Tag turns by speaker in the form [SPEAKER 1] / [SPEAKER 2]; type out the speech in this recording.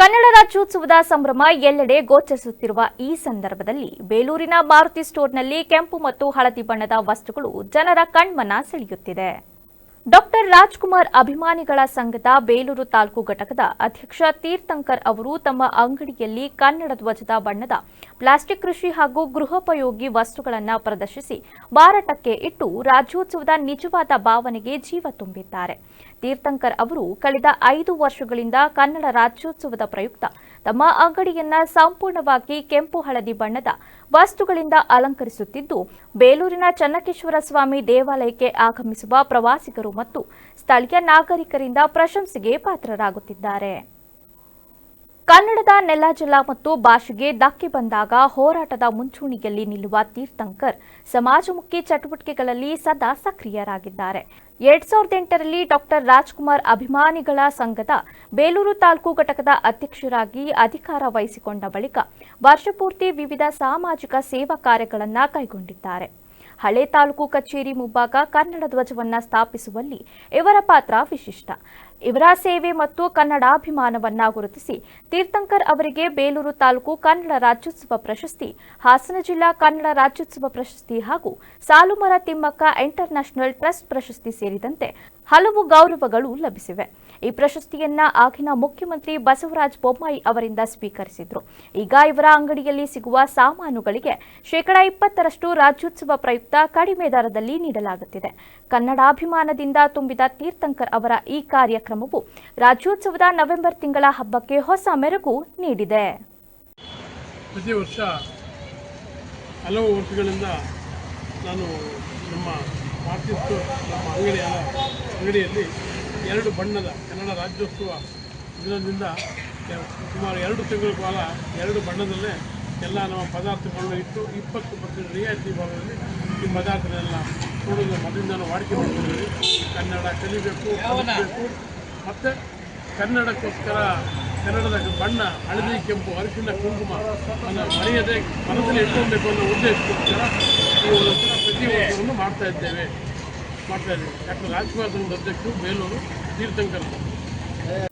[SPEAKER 1] ಕನ್ನಡ ರಾಜ್ಯೋತ್ಸವದ ಸಂಭ್ರಮ ಎಲ್ಲೆಡೆ ಗೋಚರಿಸುತ್ತಿರುವ ಈ ಸಂದರ್ಭದಲ್ಲಿ ಬೇಲೂರಿನ ಮಾರುತಿ ಸ್ಟೋರ್ನಲ್ಲಿ ಕೆಂಪು ಮತ್ತು ಹಳದಿ ಬಣ್ಣದ ವಸ್ತುಗಳು ಜನರ ಕಣ್ಮನ ಸೆಳೆಯುತ್ತಿದೆ. ಡಾಕ್ಟರ್ ರಾಜ್ಕುಮಾರ್ ಅಭಿಮಾನಿಗಳ ಸಂಘದ ಬೇಲೂರು ತಾಲೂಕು ಘಟಕದ ಅಧ್ಯಕ್ಷ ತೀರ್ಥಂಕರ್ ಅವರು ತಮ್ಮ ಅಂಗಡಿಯಲ್ಲಿ ಕನ್ನಡ ಧ್ವಜದ ಬಣ್ಣದ ಪ್ಲಾಸ್ಟಿಕ್ ಕೃಷಿ ಹಾಗೂ ಗೃಹೋಪಯೋಗಿ ವಸ್ತುಗಳನ್ನು ಪ್ರದರ್ಶಿಸಿ ಮಾರಾಟಕ್ಕೆ ಇಟ್ಟು ರಾಜ್ಯೋತ್ಸವದ ನಿಜವಾದ ಭಾವನೆಗೆ ಜೀವ ತುಂಬಿದ್ದಾರೆ. ತೀರ್ಥಂಕರ್ ಅವರು ಕಳೆದ ಐದು ವರ್ಷಗಳಿಂದ ಕನ್ನಡ ರಾಜ್ಯೋತ್ಸವದ ಪ್ರಯುಕ್ತ. ತಮ್ಮ ಅಂಗಡಿಯನ್ನ ಸಂಪೂರ್ಣವಾಗಿ ಕೆಂಪು ಹಳದಿ ಬಣ್ಣದ ವಸ್ತುಗಳಿಂದ ಅಲಂಕರಿಸುತ್ತಿದ್ದು, ಬೇಲೂರಿನ ಚನ್ನಕೇಶ್ವರ ಸ್ವಾಮಿ ದೇವಾಲಯಕ್ಕೆ ಆಗಮಿಸುವ ಪ್ರವಾಸಿಗರು ಮತ್ತು ಸ್ಥಳೀಯ ನಾಗರಿಕರಿಂದ ಪ್ರಶಂಸೆಗೆ ಪಾತ್ರರಾಗುತ್ತಿದ್ದಾರೆ. ಕನ್ನಡದ ನೆಲ ಜಲ ಮತ್ತು ಭಾಷೆಗೆ ಧಕ್ಕೆ ಬಂದಾಗ ಹೋರಾಟದ ಮುಂಚೂಣಿಯಲ್ಲಿ ನಿಲ್ಲುವ ತೀರ್ಥಂಕರ್ ಸಮಾಜಮುಖಿ ಚಟುವಟಿಕೆಗಳಲ್ಲಿ ಸದಾ ಸಕ್ರಿಯರಾಗಿದ್ದಾರೆ. ಎರಡ್ ಸಾವಿರದ ಎಂಟರಲ್ಲಿ ಡಾಕ್ಟರ್ ರಾಜ್ಕುಮಾರ್ ಅಭಿಮಾನಿಗಳ ಸಂಘದ ಬೇಲೂರು ತಾಲೂಕು ಘಟಕದ ಅಧ್ಯಕ್ಷರಾಗಿ ಅಧಿಕಾರ ವಹಿಸಿಕೊಂಡ ಬಳಿಕ ವರ್ಷಪೂರ್ತಿ ವಿವಿಧ ಸಾಮಾಜಿಕ ಸೇವಾ ಕಾರ್ಯಗಳನ್ನು ಕೈಗೊಂಡಿದ್ದಾರೆ. ಹಳೆ ತಾಲೂಕು ಕಚೇರಿ ಮುಂಭಾಗ ಕನ್ನಡ ಧ್ವಜವನ್ನು ಸ್ಥಾಪಿಸುವಲ್ಲಿ ಇವರ ಪಾತ್ರ ವಿಶಿಷ್ಟ. ಇವರ ಸೇವೆ ಮತ್ತು ಕನ್ನಡಾಭಿಮಾನವನ್ನ ಗುರುತಿಸಿ ತೀರ್ಥಂಕರ್ ಅವರಿಗೆ ಬೇಲೂರು ತಾಲೂಕು ಕನ್ನಡ ರಾಜ್ಯೋತ್ಸವ ಪ್ರಶಸ್ತಿ, ಹಾಸನ ಜಿಲ್ಲಾ ಕನ್ನಡ ರಾಜ್ಯೋತ್ಸವ ಪ್ರಶಸ್ತಿ ಹಾಗೂ ಸಾಲುಮರ ತಿಮ್ಮಕ್ಕ ಇಂಟರ್ನ್ಯಾಷನಲ್ ಟ್ರಸ್ಟ್ ಪ್ರಶಸ್ತಿ ಸೇರಿದಂತೆ ಹಲವು ಗೌರವಗಳು ಲಭಿಸಿವೆ. ಈ ಪ್ರಶಸ್ತಿಯನ್ನ ಆಗಿನ ಮುಖ್ಯಮಂತ್ರಿ ಬಸವರಾಜ ಬೊಮ್ಮಾಯಿ ಅವರಿಂದ ಸ್ವೀಕರಿಸಿದ್ರು. ಈಗ ಇವರ ಅಂಗಡಿಯಲ್ಲಿ ಸಿಗುವ ಸಾಮಾನುಗಳಿಗೆ ಶೇಕಡಾ ಇಪ್ಪತ್ತರಷ್ಟು ರಾಜ್ಯೋತ್ಸವ ಪ್ರಯುಕ್ತ ಕಡಿಮೆ ದರದಲ್ಲಿ ನೀಡಲಾಗುತ್ತಿದೆ. ಕನ್ನಡಾಭಿಮಾನದಿಂದ ತುಂಬಿದ ತೀರ್ಥಂಕರ್ ಅವರ ಈ ಕಾರ್ಯಕ್ರಮವು ರಾಜ್ಯೋತ್ಸವದ ನವೆಂಬರ್ ತಿಂಗಳ ಹಬ್ಬಕ್ಕೆ ಹೊಸ ಮೆರುಗು ನೀಡಿದೆ.
[SPEAKER 2] ಪ್ರತಿ ವರ್ಷ ಹಲವು ವರ್ಷಗಳಿಂದ ನಾನು ನಮ್ಮ ನಮ್ಮ ಅಂಗಡಿಯ ಅಂಗಡಿಯಲ್ಲಿ ಎರಡು ಬಣ್ಣದ ಕನ್ನಡ ರಾಜ್ಯೋತ್ಸವ ದಿನದಿಂದ ಸುಮಾರು ಎರಡು ತಿಂಗಳ ಕಾಲ ಎರಡು ಬಣ್ಣದಲ್ಲೇ ಎಲ್ಲ ನಮ್ಮ ಪದಾರ್ಥಗಳನ್ನು ಇಟ್ಟು ಇಪ್ಪತ್ತು ಪರ್ಸೆಂಟ್ ರಿಯಾಯಿತಿ ಭಾಗದಲ್ಲಿ ಈ ಪದಾರ್ಥಗಳನ್ನೆಲ್ಲ ಕೊಡೋದು ಮೊದಲಿಂದ ವಾಡಿಕೆ ಮಾಡ್ಕೊಂಡಿದ್ದೀವಿ ಕನ್ನಡ ಕಲಿಬೇಕು ಕಲಿಬೇಕು ಮತ್ತು ಕನ್ನಡಕ್ಕೋಸ್ಕರ ಕನ್ನಡದ ಬಣ್ಣ, ಹಳದಿ, ಕೆಂಪು, ಅರಿಶಿನ, ಕುಂಕುಮ ಅನ್ನು ಮರೆಯದೆ ಮನಸ್ಸಲ್ಲಿ ಇಟ್ಕೊಳ್ಬೇಕು ಅನ್ನೋ ಉದ್ದೇಶಕ್ಕೋಸ್ಕರ ಈ ಒಂದು ಪ್ರತಿ ವರ್ಷವನ್ನು ಮಾಡ್ತಾ ಇದ್ದೇವೆ. ಮಾಡ್ತಾ ಇದ್ದೀವಿ ಡಾಕ್ಟರ್ ರಾಜ್ಕುಮಾರ್ ಸಂಘದ ಅಧ್ಯಕ್ಷರು ಬೇಲೂರು ತೀರ್ಥಂಕರ್